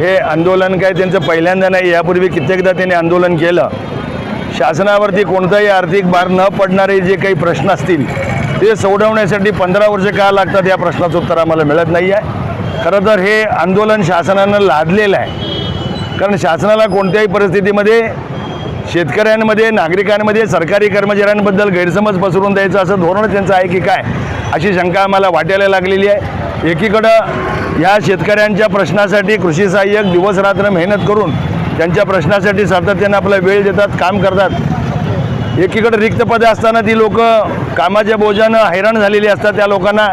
हे आंदोलन काय त्यांचं पहिल्यांदा नाही यापूर्वी कित्येकदा त्यांनी आंदोलन केलं. शासनावरती कोणताही आर्थिक भार न पडणारे जे काही प्रश्न असतील ते सोडवण्यासाठी पंधरा वर्ष का लागतात या प्रश्नाचं उत्तर आम्हाला मिळत नाही आहे खरं तर हे आंदोलन शासनानं लादलेलं आहे. कारण शासनाला कोणत्याही परिस्थितीमध्ये शेतकऱ्यांमध्ये नागरिकांमध्ये सरकारी कर्मचाऱ्यांबद्दल गैरसमज पसरून द्यायचं असं धोरण त्यांचं आहे की काय अशी शंका आम्हाला वाटायला लागलेली आहे. एकीकडं या शेतकऱ्यांच्या प्रश्नासाठी कृषी सहाय्यक दिवसरात्र मेहनत करून त्यांच्या प्रश्नासाठी सातत्याने आपला वेळ देतात काम करतात. एकीकडं रिक्त पदे असताना ती लोक कामाच्या बोजानं हैराण झालेली असतात. त्या लोकांना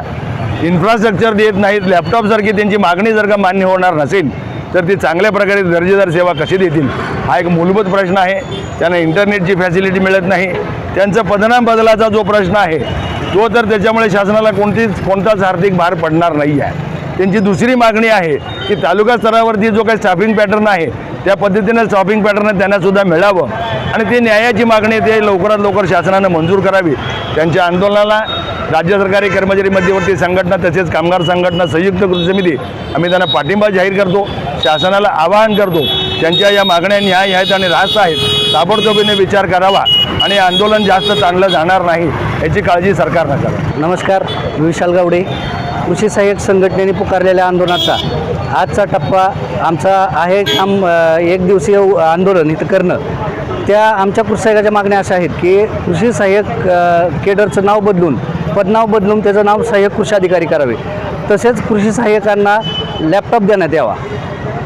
इन्फ्रास्ट्रक्चर देत नाहीत लॅपटॉपसारखी त्यांची मागणी जर का मान्य होणार नसेल तर ती चांगल्या प्रकारे दर्जेदार सेवा कशी देतील? हा एक मूलभूत प्रश्न आहे. त्यांना इंटरनेटची फॅसिलिटी मिळत नाही. त्यांचा पदनाम बदलाचा जो प्रश्न आहे तो तर त्याच्यामुळे शासनाला कोणतीच कोणताच आर्थिक भार पडणार नाही आहे त्यांची दुसरी मागणी आहे की तालुका स्तरावरती जो काही स्टाफिंग पॅटर्न आहे त्या पद्धतीनं स्टाफिंग पॅटर्न त्यांनासुद्धा मिळावं. आणि ती न्यायाची मागणी ते लवकरात लवकर शासनानं मंजूर करावी. त्यांच्या आंदोलनाला राज्य सरकारी कर्मचारी मध्यवर्ती संघटना तसेच कामगार संघटना संयुक्त कृती समिती आम्ही त्यांना पाठिंबा जाहीर करतो. शासनाला आवाहन करतो त्यांच्या या मागण्या न्याय आहेत आणि रास्त आहेत ताबडतोबीने विचार करावा आणि आंदोलन जास्त चांगलं जाणार नाही याची काळजी सरकारनं करावी. नमस्कार विशाल गावडे. कृषी सहाय्यक संघटनेने पुकारलेल्या आंदोलनाचा आजचा टप्पा आमचा आहे काम एक दिवसीय आंदोलन इथं करणं. त्या आमच्या कृषी मागण्या अशा आहेत की कृषी सहाय्यक केडरचं नाव बदलून पदनाव बदलून त्याचं नाव सहाय्यक कृषी अधिकारी करावे. तसेच कृषी सहाय्यकांना लॅपटॉप देण्यात यावा.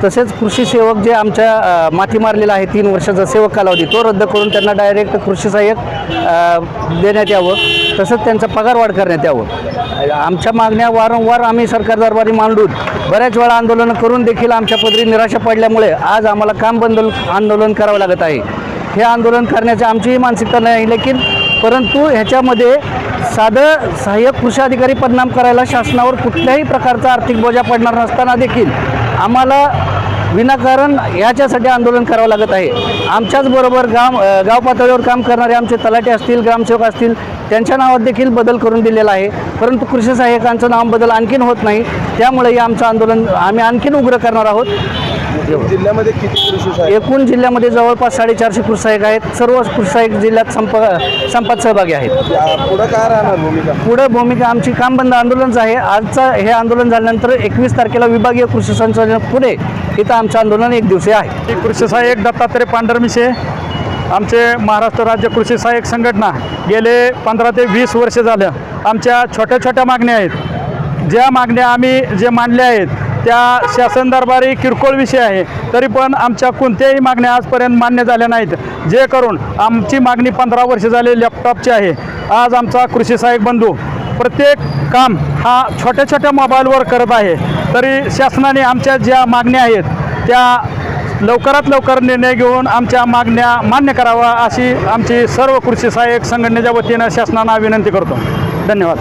तसेच कृषी सेवक जे आमच्या माती मारलेला आहे तीन वर्षाचा सेवक कालावधी तो रद्द करून त्यांना डायरेक्ट कृषी सहाय्यक देण्यात यावं. तसंच त्यांचा पगार वाढ करण्यात यावं. आमच्या मागण्या वारंवार आम्ही सरकार दरबारी मांडून बऱ्याच वेळा आंदोलनं करून देखील आमच्या पदरी निराशा पडल्यामुळे आज आम्हाला काम बंद आंदोलन करावं लागत आहे. हे आंदोलन करण्याची आमचीही मानसिकता नाही लेकिन परंतु ह्याच्यामध्ये साधं सहाय्यक कृषी अधिकारी परिणाम करायला शासनावर कुठल्याही प्रकारचा आर्थिक बोजा पडणार नसताना देखील आम्हाला विनाकारण याच्यासाठी आंदोलन करावं लागत आहे. आमच्याच बरोबर गाव गाव पातळीवर काम करणारे आमचे तलाटे असतील ग्रामसेवक असतील त्यांच्या नावात देखील बदल करून दिलेला आहे. परंतु कृषी सहाय्यकांचं नाव बदल आणखीन होत नाही. त्यामुळे हे आमचं आंदोलन आम्ही आणखीन उग्र करणार आहोत. जिल्ह्यामध्ये किती कृषी एकूण जिल्ह्यामध्ये जवळपास साडेचारशे कृषी सहाय्यक आहेत. सर्व कृषी सहाय्यक जिल्ह्यात संप संपात सहभागी आहेत. पुढं काय राहणार भूमिका? पुढं भूमिका आमची काम बंद आंदोलनच आहे. आजचं हे आंदोलन झाल्यानंतर एकवीस तारखेला विभागीय कृषी संचालक पुढे इथं आमचं आंदोलन एक दिवसीय आहे. कृषी सहाय्यक दत्तात्रय पांढरमिशे आमचे महाराष्ट्र राज्य कृषी सहाय्यक संघटना गेले पंधरा ते वीस वर्ष झालं. आमच्या छोट्या छोट्या मागण्या आहेत. ज्या मागण्या आम्ही जे मांडल्या आहेत त्या शासन दरबारी किरकोळ विषय आहे. तरी पण आमच्या कोणत्याही मागण्या आजपर्यंत मान्य झाल्या नाहीत. जे करून आमची मागणी पंधरा वर्ष झाली लॅपटॉपची आहे. आज आमचा कृषी सहाय्यक बंधू प्रत्येक काम हा छोट्या छोट्या मोबाईलवर करत आहे. तरी शासनाने आमच्या ज्या मागण्या आहेत त्या लवकरात लवकर निर्णय घेऊन आमच्या मागण्या मान्य करावा अशी आमची सर्व कृषी सहाय्यक संघटनेच्या वतीनं शासनाला विनंती करतो. धन्यवाद.